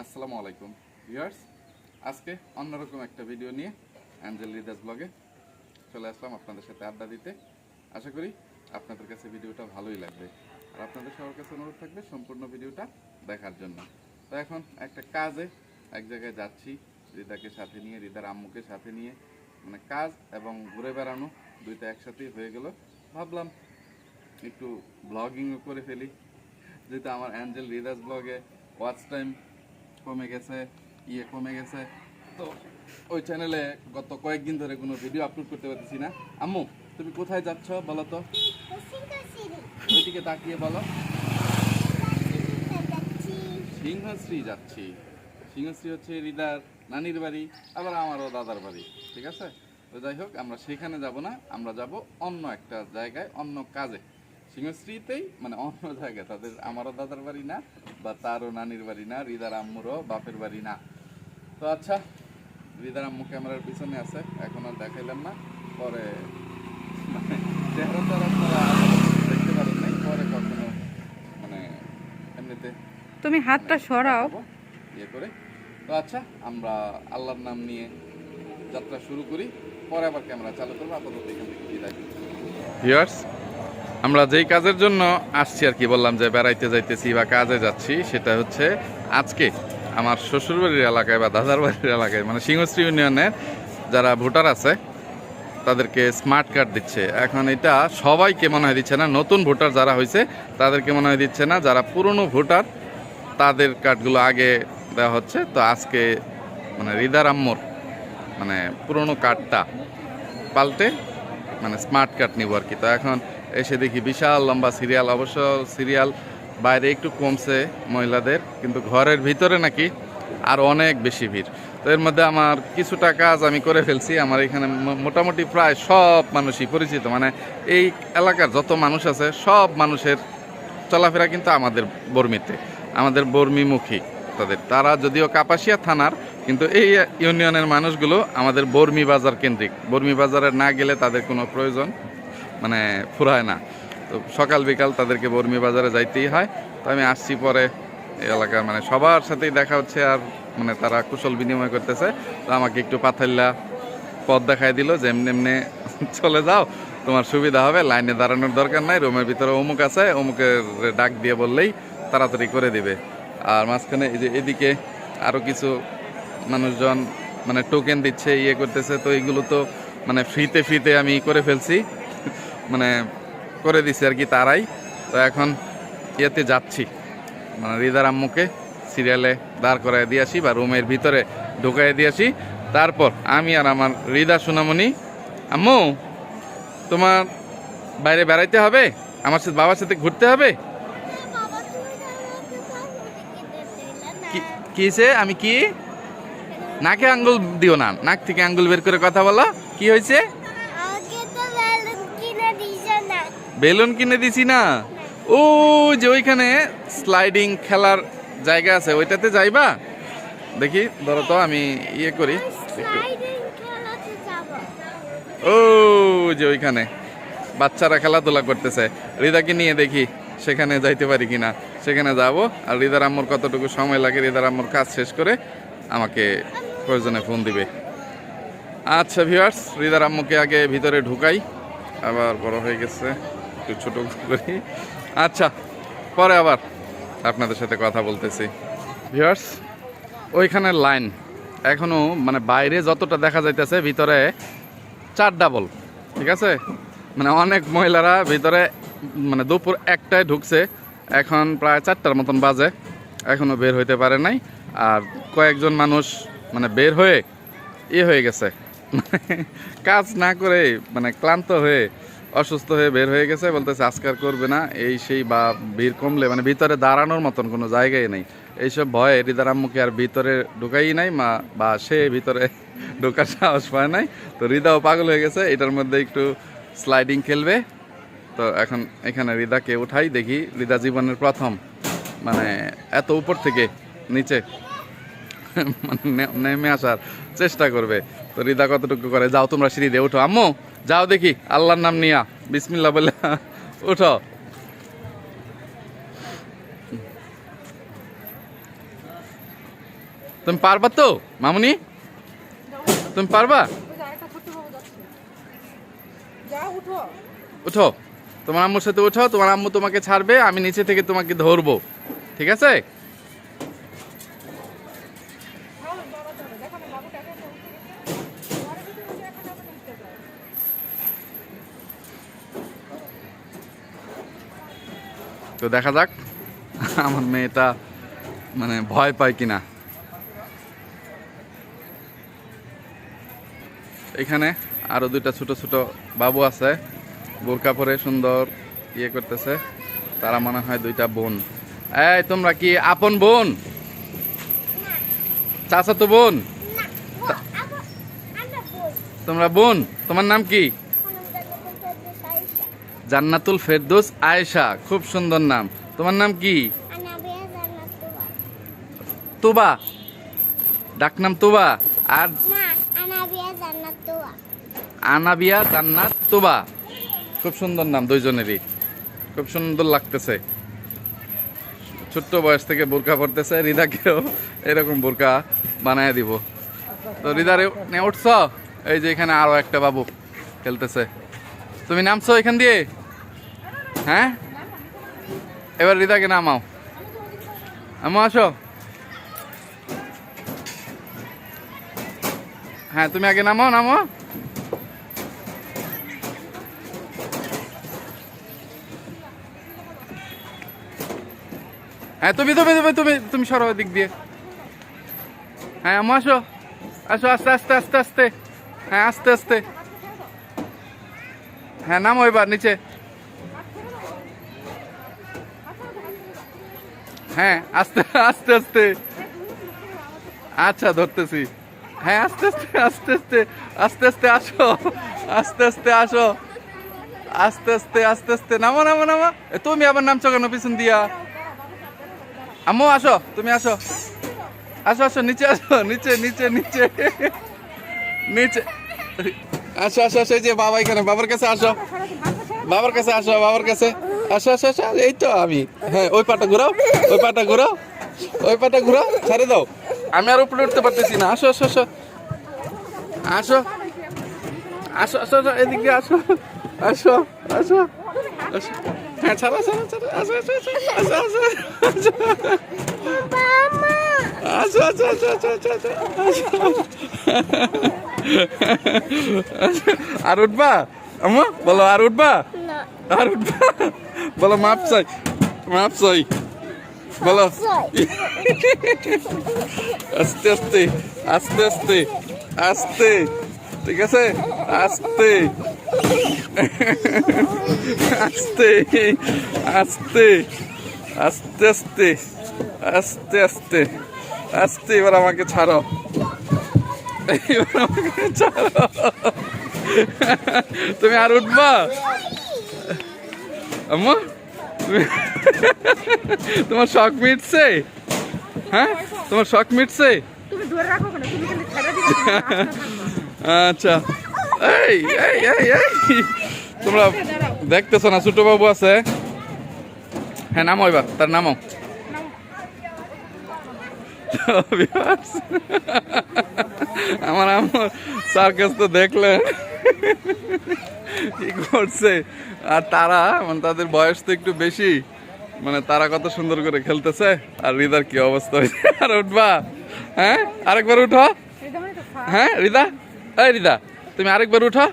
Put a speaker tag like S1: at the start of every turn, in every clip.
S1: আসসালামু আলাইকুম, ভিউয়ার্স। আজকে অন্যরকম একটা ভিডিও নিয়ে অ্যাঞ্জেল রিদাস ব্লগে চলে আসলাম আপনাদের সাথে আড্ডা দিতে। আশা করি আপনাদের কাছে ভিডিওটা ভালোই লাগবে। আর আপনাদের সবার কাছে অনুরোধ থাকবে সম্পূর্ণ ভিডিওটা দেখার জন্য। তো এখন একটা কাজে এক জায়গায় যাচ্ছি, রিদাকে সাথে নিয়ে, রিদার আম্মুকে সাথে নিয়ে। মানে কাজ এবং ঘুরে বেড়ানো দুইটা একসাথেই হয়ে গেল। ভাবলাম একটু ব্লগিংও করে ফেলি। যেহেতু আমার অ্যাঞ্জেল রিদাস ব্লগে ওয়াচ টাইম কমে গেছে ইয়ে কমে গেছে। তো ওই চ্যানেলে গত কয়েকদিন ধরে কোনো ভিডিও আপলোড করতে পারতেছি না। আম্মু, তুমি কোথায় যাচ্ছ বলো তো? ওইদিকে তাকিয়ে বলো। সিংহশ্রী যাচ্ছি। সিংহশ্রী হচ্ছে রিদার নানির বাড়ি, আবার আমারও দাদার বাড়ি, ঠিক আছে? তো যাই হোক, আমরা সেখানে যাব না, আমরা যাব অন্য একটা জায়গায়, অন্য কাজে। সিংহশ্রীতেই মানে অন্য জায়গায় তাদের আমারও দাদার বাড়ি না বা তারও নানির বাড়ি না রিদার আম্মুরও বাপের বাড়ি না। তো আচ্ছা রিদার আম্মু ক্যামেরার পিছনে আছে এখন আর দেখাইলাম না। পরে মানে চেহারা তো আপনারা দেখতে পারেন নাই পরে কখনো মানে এমনিতে
S2: তুমি হাতটা সরাও।
S1: দেখাবো, ইয়ে করে। তো আচ্ছা আমরা আল্লাহর নাম নিয়ে যাত্রা শুরু করি পরে আবার ক্যামেরা চালু করব আপাতত এখান থেকে বিদায় আমরা যেই কাজের জন্য আসছি আর কি, বললাম যে বেড়াইতে যাইতেছি বা কাজে যাচ্ছি, সেটা হচ্ছে আজকে আমার শ্বশুরবাড়ির এলাকায় বা দাদার বাড়ির এলাকায় মানে সিংহশ্রী ইউনিয়নের যারা ভোটার আছে, তাদেরকে স্মার্ট কার্ড দিচ্ছে। এখন এটা সবাইকে মনে হয় দিচ্ছে না, নতুন ভোটার যারা হয়েছে তাদেরকে মনে হয় দিচ্ছে না, যারা পুরনো ভোটার, তাদের কার্ডগুলো আগে দেওয়া হচ্ছে। তো আজকে মানে রিদার আম্মর মানে পুরনো কার্ডটা পাল্টে মানে স্মার্ট কার্ড নিব আর কি। তো এখন এসে দেখি বিশাল লম্বা সিরিয়াল। অবশ্য সিরিয়াল বাইরে একটু কমছে মহিলাদের, কিন্তু ঘরের ভিতরে নাকি আর অনেক বেশি ভিড়। তো এর মধ্যে আমার কিছুটা কাজ আমি করে ফেলছি। আমার এখানে মোটামুটি প্রায় সব মানুষই পরিচিত। মানে এই এলাকার যত মানুষ আছে, সব মানুষের চলাফেরা কিন্তু আমাদের বর্মিতে, আমাদের বর্মিমুখী তাদের। তারা যদিও কাপাসিয়া থানার, কিন্তু এই ইউনিয়নের মানুষগুলো আমাদের বর্মি বাজার কেন্দ্রিক। বর্মি বাজারে না গেলে তাদের কোনো প্রয়োজন মানে ফুরায় না। তো সকাল বিকাল তাদেরকে বর্মি বাজারে যাইতেই হয়। তো আমি আসছি পরে এলাকার মানে সবার সাথেই দেখা হচ্ছে আর মানে তারা কুশল বিনিময় করতেছে। তো আমাকে একটু পাথাল্লা পথ দেখায় দিল যে এমনি এমনি চলে যাও, তোমার সুবিধা হবে। লাইনে দাঁড়ানোর দরকার নাই, রুমের ভিতরে অমুক আছে, অমুকের ডাক দিয়ে বললেই তাড়াতাড়ি করে দিবে। আর মাঝখানে এই যে এদিকে আরও কিছু মানুষজন মানে টোকেন দিচ্ছে ইয়ে করতেছে, তো এগুলো তো মানে ফ্রিতে ফ্রিতে আমি করে ফেলছি। মানে করে দিছে আর কি তারাই। তো এখন ইয়েতে যাচ্ছি। মানে রিদার আম্মুকে সিরিয়ালে দাঁড় করায় দিয়ে আসি বা রুমের ভিতরে ঢুকাই দিয়ে আসি। তারপর আমি আর আমার রিদা, সোনামণি, আম্মু, তোমার বাইরে বেড়াইতে হবে? আমার সাথে বাবার সাথে ঘুরতে হবে? কিসে আমি কি? নাকে আঙ্গুল দিও না। নাক থেকে আঙ্গুল বের করে কথা বলো। কি হয়েছে? বেলুন কিনে দিছি না। ও যে ওইখানে স্লাইডিং খেলার জায়গা আছে ওইটাতে যাইবা? দেখি ধরো তো আমি ইয়ে করি। ও যে ওইখানে বাচ্চারা খেলাধুলা করতেছে। রিদাকে নিয়ে দেখি সেখানে যাইতে পারি কিনা। সেখানে যাব আর রিদার আম্মুর কতটুকু সময় লাগে রিদার আম্মুর কাজ শেষ করে আমাকে প্রয়োজনে ফোন দিবে। আচ্ছা ভিউয়ার্স রিদার আম্মুকে আগে ভিতরে ঢুকাই। আবার বড় হয়ে গেছে। একটু ছোট করি। আচ্ছা পরে আবার আপনাদের সাথে কথা বলতেছি। ভিউয়ার্স ওইখানে লাইন এখনও মানে বাইরে যতটা দেখা যাইতেছে, ভিতরে চার ডাবল ঠিক আছে? মানে অনেক মহিলারা ভিতরে মানে দুপুর একটায় ঢুকছে, এখন প্রায় চারটার মতন বাজে এখনও বের হইতে পারে নাই, আর কয়েকজন মানুষ মানে বের হয়ে ইয়ে হয়ে গেছে। কাজ না করে মানে ক্লান্ত হয়ে অসুস্থ হয়ে বের হয়ে গেছে, বলতেছে আজকার করবে না। এই সেই বা ভিড় কমলে মানে ভিতরে দাঁড়ানোর মতন কোনো জায়গায় নেই। এইসব ভয়ে রিদার আম্মুকে আর ভিতরে ঢুকাই নাই, মা বা সে ভিতরে ঢোকার সাহস পায় নাই। তো রিদাও পাগল হয়ে গেছে, এটার মধ্যে একটু স্লাইডিং খেলবে। তো এখন এখানে রিদাকে উঠাই দেখি রিদা জীবনের প্রথম মানে এত উপর থেকে নিচে। নেমে আসার চেষ্টা করবে। তো রিদা কতটুকু করে? যাও তোমরা সিঁড়ি দিয়ে উঠো। আম্মু, যাও দেখি। আল্লাহর নাম নিয়া। বিসমিল্লা বলে উঠো। তুমি পারবা তো, মামুনি? তুমি পারবা?
S2: উঠো।
S1: তোমার আম্মুর সাথে উঠো। তোমার আম্মু তোমাকে ছাড়বে, আমি নিচে থেকে তোমাকে ধরবো। ঠিক আছে? দেখা যাক। আমার মেয়েটা মানে ভয় পায় কিনা। এখানে আরও দুইটা ছোট ছোট বাবু আছে। বোরকা পরে সুন্দর ইয়ে করতেছে। তারা মনে হয় দুইটা বোন। এই তোমরা কি আপন বোন? চাচা তো বোন। তোমরা বোন? তোমার নাম কি? জান্নাতুল ফেরদৌস আয়েশা খুব সুন্দর নাম। তোমার নাম কি? তুবা। ডাক নাম তুবা। আর আনাবিয়া জান্নাত তুবা। খুব সুন্দর নাম দুইজনেরই। খুব সুন্দর লাগতেছে। ছোট্ট বয়স থেকে বোরকা পড়তেছে রিদাকেও এরকম বোরকা বানায় দিব। তো রিদা রে নে উঠছ? এই যে এখানে আরও একটা বাবু খেলতেছে। তুমি নামছো এখান দিয়ে? হ্যাঁ? এবার রিদাকে নামাও। আমো আসো। হ্যাঁ তুমি আগে নামাও, নামো। হ্যাঁ তুমি তুমি তুমি তুমি তুমি সরো দিক দিয়ে। হ্যাঁ আমো আসো। আসো, আস্তে আস্তে আস্তে আস্তে। হ্যাঁ আস্তে আস্তে। হ্যাঁ নামো এবার, নিচে। হ্যাঁ আস্তে আস্তে আস্তে। আচ্ছা ধরতেছি। হ্যাঁ আস্তে আস্তে আস্তে আস্তে আস্তে আস্তে আসো, আস্তে আস্তে আসো। আস্তে আস্তে আস্তে আস্তে, নামো নামো নামো। তুমি আবার নামছো কেন পিছন দিয়া? আম্মু, আসো, তুমি আসো। আসো আসো, নিচে আসো, নিচে নিচে নিচে। নিচে। আসো আসো আসো, এই যে বাবা এখানে, বাবার কাছে আসো। বাবার কাছে আসো, বাবার কাছে। আসো আসো আসো এই তো আমি হ্যাঁ ওই পাটা ঘুরাও ওই পাটা ঘুরাও ওই পাটা ঘুরাও ছেড়ে দাও আমি আর উপরে উঠতে পারতেছি না আসো আসো আসো আসো আসো আসো আসো এদিক আসো আসো আসো আসো হ্যাঁ ছাড়ো ছাড়ো ছাড়ো আসো আসো আসো আসো আসো আসো আসো আসো আসো আসো আসো আসো আর উঠবা আম্মা বলো আর উঠবা আর উঠবা বলো মাপ চাই মাপ চাই বলো আস্তে আস্তে আস্তে আস্তে আস্তে ঠিক আছে আস্তে আস্তে আস্তে আস্তে আস্তে আস্তে আস্তে আস্তে এবার আমাকে ছাড়ো। এবার আমাকে ছাড়ো। তুমি আর উঠবা? আম্মা? তোমার শখ মিটছে? হ্যাঁ? তোমার শখ মিটছে? আচ্ছা। এই এই এই এই। তোমরা দেখতেছো না ছোট বাবু আছে। হ্যাঁ নামো এবার তার নামো। viewers, আমার আমার সার্কাস তো দেখলে। কি করছে? আর তারা মানে তাদের বয়স তো একটু বেশি মানে তারা কত সুন্দর করে খেলতেছে আর রিদার কি অবস্থা? হয়েছে আর উঠবা হ্যাঁ? আরেকবার উঠো। হ্যাঁ রিদা? এই রিদা তুমি আরেকবার উঠো।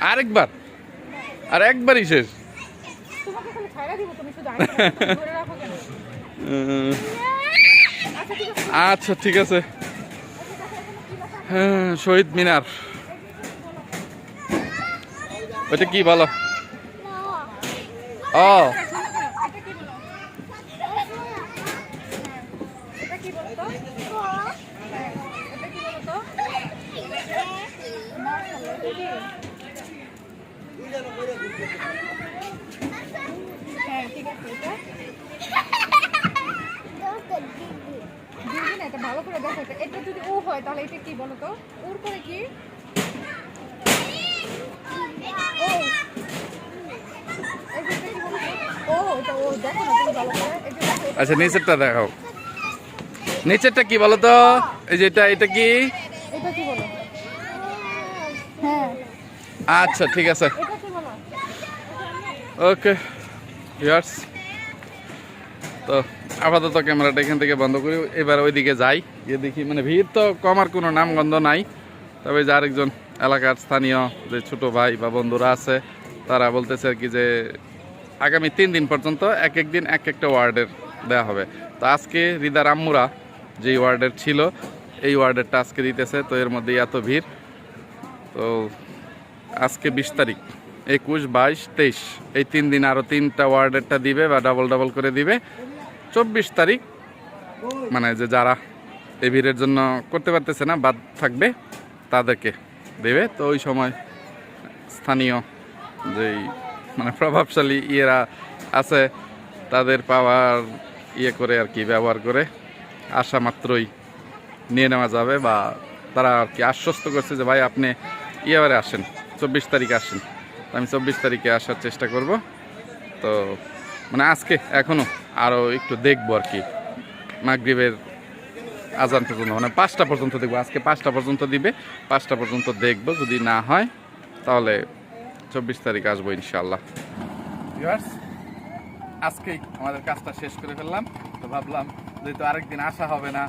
S1: আরেকবার আর একবারই শেষ।
S2: আচ্ছা ঠিক আছে।
S1: হ্যাঁ, শহীদ মিনার। ওইটা কি বলো? ও
S2: ভালো করে দেখো এটা যদি ও হয় তাহলে এটা কি বলতো ওর পরে কি ও
S1: আচ্ছা নিচেরটা দেখাও। নিচেরটা কি বলো তো? এই যে এটা এটা কি? আচ্ছা ঠিক আছে। ওকে, ইয়ার্স। তো, আপাতত ক্যামেরাটা এখান থেকে বন্ধ করি। এবার ওইদিকে যাই, গিয়ে দেখি। মানে ভিড় তো কমার কোনো নামগন্ধ নাই। তবে যে আরেকজন এলাকার স্থানীয় যে ছোট ভাই বা বন্ধুরা আছে, তারা বলতেছে আর কি যে আগামী তিন দিন পর্যন্ত এক এক দিন এক একটা ওয়ার্ডের দেওয়া হবে। তো আজকে রিদার আম্মুরা যেই ওয়ার্ডের ছিল, এই ওয়ার্ডেরটা আজকে দিতেছে, তো এর মধ্যেই এত ভিড়। তো আজকে বিশ তারিখ, একুশ, বাইশ, তেইশ, এই তিন দিন আরও তিনটা ওয়ার্ডেরটা দিবে বা ডাবল ডাবল করে দিবে। চব্বিশ তারিখ মানে যে যারা এই ভিড়ের জন্য করতে পারতেছে না, বাদ থাকবে, তাদেরকে দেবে। তো ওই সময় স্থানীয় যেই মানে প্রভাবশালী ইয়েরা আছে, তাদের পাওয়ার ইয়ে করে আর কি ব্যবহার করে। আসা মাত্রই নিয়ে নেওয়া যাবে বা তারা আর কি আশ্বস্ত করছে যে, ভাই, আপনি ইয়েবারে আসেন, চব্বিশ তারিখে আসেন। আমি চব্বিশ তারিখে আসার চেষ্টা করব। তো মানে আজকে এখনও আরও একটু দেখব আর কি। মাগরীবের আজান পর্যন্ত মানে পাঁচটা পর্যন্ত দেখব। আজকে পাঁচটা পর্যন্ত দিবে, পাঁচটা পর্যন্ত দেখব। যদি না হয়, তাহলে চব্বিশ তারিখ আসব ইনশাল্লাহ আজকেই আমাদের কাজটা শেষ করে ফেললাম। তো ভাবলাম, যেহেতু আরেকদিন আসা হবে না,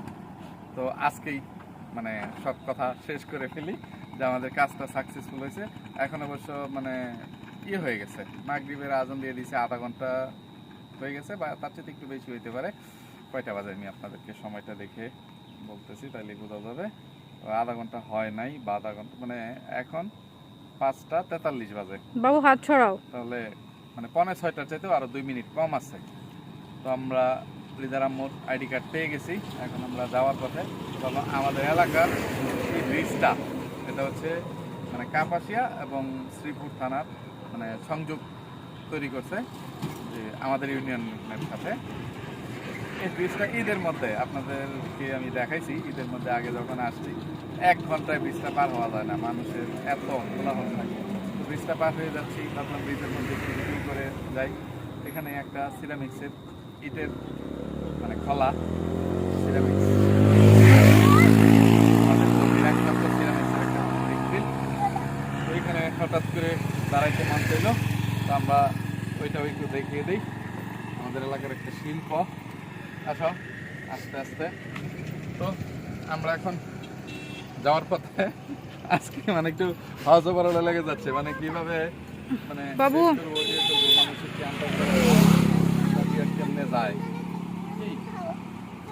S1: তো আজকেই মানে সব কথা শেষ করে ফেলি যে আমাদের কাজটা সাকসেসফুল হয়েছে। এখন অবশ্য মানে ইয়ে হয়ে গেছে। মাগরীবের আজান দিয়ে দিয়েছে, আধা ঘণ্টা হয়ে গেছে বা তার চেয়ে একটু বেশি হইতে পারে। কয়টা বাজে আমি আপনাদেরকে সময়টা দেখে বলতেছি, তাইলে বোঝা যাবে। আধা ঘণ্টা হয় নাই, বা আধা ঘণ্টা মানে এখন পাঁচটা তেতাল্লিশ বাজে।
S2: বাবু হাত ছড়াও।
S1: তাহলে মানে পৌনে ছয়টার চাইতেও আরও দুই মিনিট কম আছে। তো আমরা লিদার আম্মুর আইডি কার্ড পেয়ে গেছি। এখন আমরা যাওয়ার পথে তবে আমাদের এলাকার এই ব্রিজটা এটা হচ্ছে মানে কাপাসিয়া এবং শ্রীপুর থানার মানে সংযোগ তৈরি করছে যে আমাদের ইউনিয়নের সাথে। এই ব্রিজটা ঈদের মধ্যে আপনাদেরকে আমি দেখাইছি। ঈদের মধ্যে আগে যখন আসছি এক ঘন্টায় ব্রিজটা পার হওয়া যায় না, মানুষের এত কোলাহল থাকে। তো ব্রিজটা পার হয়ে যাচ্ছি, ভাবলাম ব্রিজের মধ্যে একটু করে যাই। এখানে একটা সিরামিক্সের ইটের মানে খলা সিরামিক্স এখানে হঠাৎ করে দাঁড়াইতে মন চাইল। তো আমরা ওইটাও একটু দেখিয়ে দিই। আমাদের এলাকার একটা শিল্প। আচ্ছা আস্তে আস্তে। তো আমরা এখন যাওয়ার পথে আজকে মানে একটু ওভারঅল লেগে যাচ্ছে। মানে কীভাবে মানে
S2: বাবু।
S1: যায়?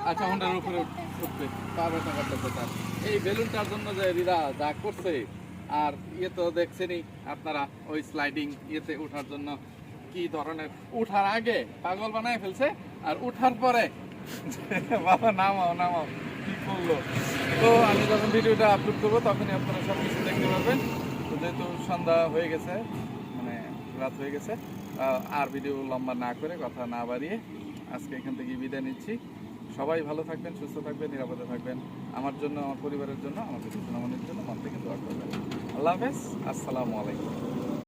S1: আচ্ছা হোন্ডার উপরে উঠবে। পা ব্যথা করতেছে তার। এই বেলুনটার জন্য যে রিরা যা করছে আর ইয়ে তো দেখছেনই আপনারা ওই স্লাইডিং ইয়েতে ওঠার জন্য কি ধরনের উঠার আগে পাগল বানায় ফেলছে আর উঠার পরে বাবা নামাও নামাও। কি করল। তো আমি যখন ভিডিওটা আপলোড করব, তখনই আপনারা সব কিছু দেখতে পারবেন। তো যেহেতু সন্ধ্যা হয়ে গেছে মানে রাত হয়ে গেছে আর ভিডিও লম্বা না করে, কথা না বাড়িয়ে আজকে এখান থেকে বিদায় নিচ্ছি। সবাই ভালো থাকবেন, সুস্থ থাকবেন, নিরাপদে থাকবেন। আমার জন্য, আমার পরিবারের জন্য আমাদের জন্য আমাদের জন্য মন থেকে দোয়া করবেন। আল্লাহ হাফেজ, আসসালামু আলাইকুম।